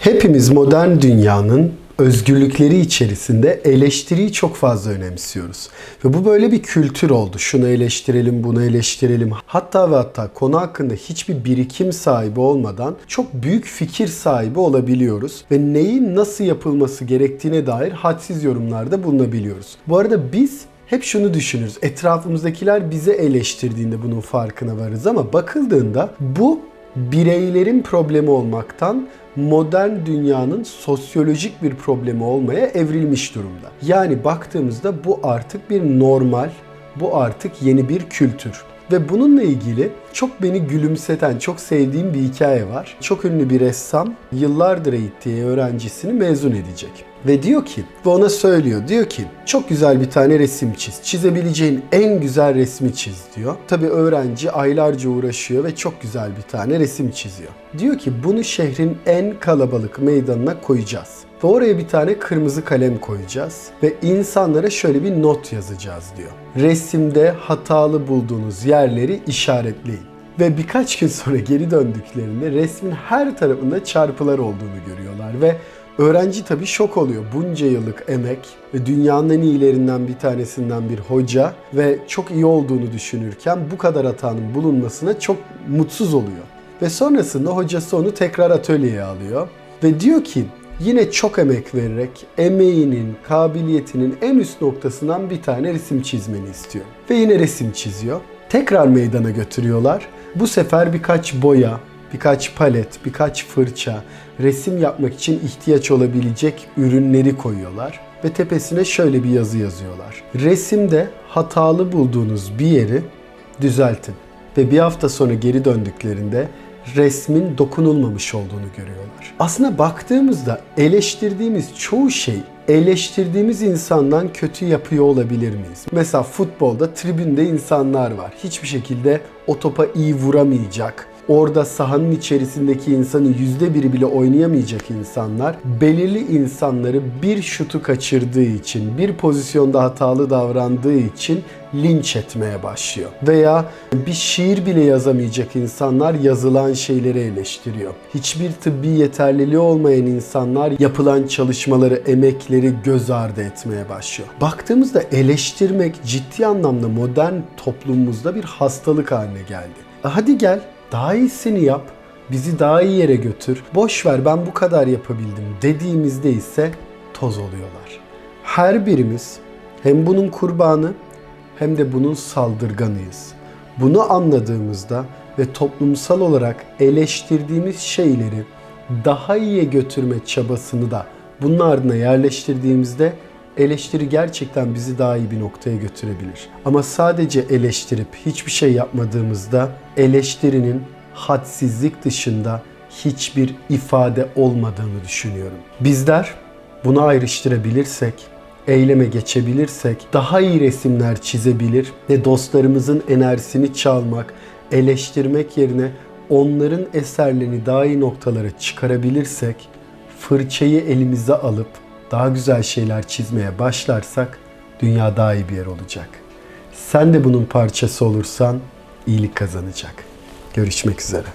Hepimiz modern dünyanın özgürlükleri içerisinde eleştiriyi çok fazla önemsiyoruz. Ve bu böyle bir kültür oldu. Şunu eleştirelim, bunu eleştirelim. Hatta ve hatta konu hakkında hiçbir birikim sahibi olmadan çok büyük fikir sahibi olabiliyoruz. Ve neyin nasıl yapılması gerektiğine dair hadsiz yorumlarda bulunabiliyoruz. Bu arada biz hep şunu düşünürüz. Etrafımızdakiler bize eleştirdiğinde bunun farkına varız ama bakıldığında bu bireylerin problemi olmaktan modern dünyanın sosyolojik bir problemi olmaya evrilmiş durumda. Yani baktığımızda bu artık bir normal, bu artık yeni bir kültür. Ve bununla ilgili çok beni gülümseten, çok sevdiğim bir hikaye var. Çok ünlü bir ressam yıllardır eğittiği öğrencisini mezun edecek. Ve diyor ki, ve ona söylüyor, diyor ki çok güzel bir tane resim çiz. Çizebileceğin en güzel resmi çiz diyor. Tabi öğrenci aylarca uğraşıyor ve çok güzel bir tane resim çiziyor. Diyor ki bunu şehrin en kalabalık meydanına koyacağız. Ve oraya bir tane kırmızı kalem koyacağız ve insanlara şöyle bir not yazacağız diyor. Resimde hatalı bulduğunuz yerleri işaretleyin. Ve birkaç gün sonra geri döndüklerinde resmin her tarafında çarpılar olduğunu görüyorlar ve öğrenci tabii şok oluyor. Bunca yıllık emek ve dünyanın en iyilerinden bir tanesinden bir hoca ve çok iyi olduğunu düşünürken bu kadar hatanın bulunmasına çok mutsuz oluyor. Ve sonrasında hocası onu tekrar atölyeye alıyor ve diyor ki yine çok emek vererek emeğinin, kabiliyetinin en üst noktasından bir tane resim çizmeni istiyor. Ve yine resim çiziyor. Tekrar meydana götürüyorlar. Bu sefer birkaç boya, birkaç palet, birkaç fırça, resim yapmak için ihtiyaç olabilecek ürünleri koyuyorlar ve tepesine şöyle bir yazı yazıyorlar. Resimde hatalı bulduğunuz bir yeri düzeltin ve bir hafta sonra geri döndüklerinde resmin dokunulmamış olduğunu görüyorlar. Aslında baktığımızda eleştirdiğimiz çoğu şey eleştirdiğimiz insandan kötü yapıyor olabilir miyiz? Mesela futbolda tribünde insanlar var. Hiçbir şekilde o topa iyi vuramayacak, orada sahanın içerisindeki insanın yüzde biri bile oynayamayacak insanlar belirli insanları bir şutu kaçırdığı için, bir pozisyonda hatalı davrandığı için linç etmeye başlıyor. Veya bir şiir bile yazamayacak insanlar yazılan şeyleri eleştiriyor. Hiçbir tıbbi yeterliliği olmayan insanlar yapılan çalışmaları, emekleri göz ardı etmeye başlıyor. Baktığımızda eleştirmek ciddi anlamda modern toplumumuzda bir hastalık haline geldi. E Hadi gel daha iyisini yap, bizi daha iyi yere götür, boş ver ben bu kadar yapabildim dediğimizde ise toz oluyorlar. Her birimiz hem bunun kurbanı hem de bunun saldırganıyız. Bunu anladığımızda ve toplumsal olarak eleştirdiğimiz şeyleri daha iyiye götürme çabasını da bunun ardına yerleştirdiğimizde eleştiri gerçekten bizi daha iyi bir noktaya götürebilir. Ama sadece eleştirip hiçbir şey yapmadığımızda eleştirinin hadsizlik dışında hiçbir ifade olmadığını düşünüyorum. Bizler bunu ayrıştırabilirsek, eyleme geçebilirsek daha iyi resimler çizebilir ve dostlarımızın enerjisini çalmak, eleştirmek yerine onların eserlerini daha iyi noktalara çıkarabilirsek, fırçayı elimize alıp daha güzel şeyler çizmeye başlarsak dünya daha iyi bir yer olacak. Sen de bunun parçası olursan iyilik kazanacak. Görüşmek üzere.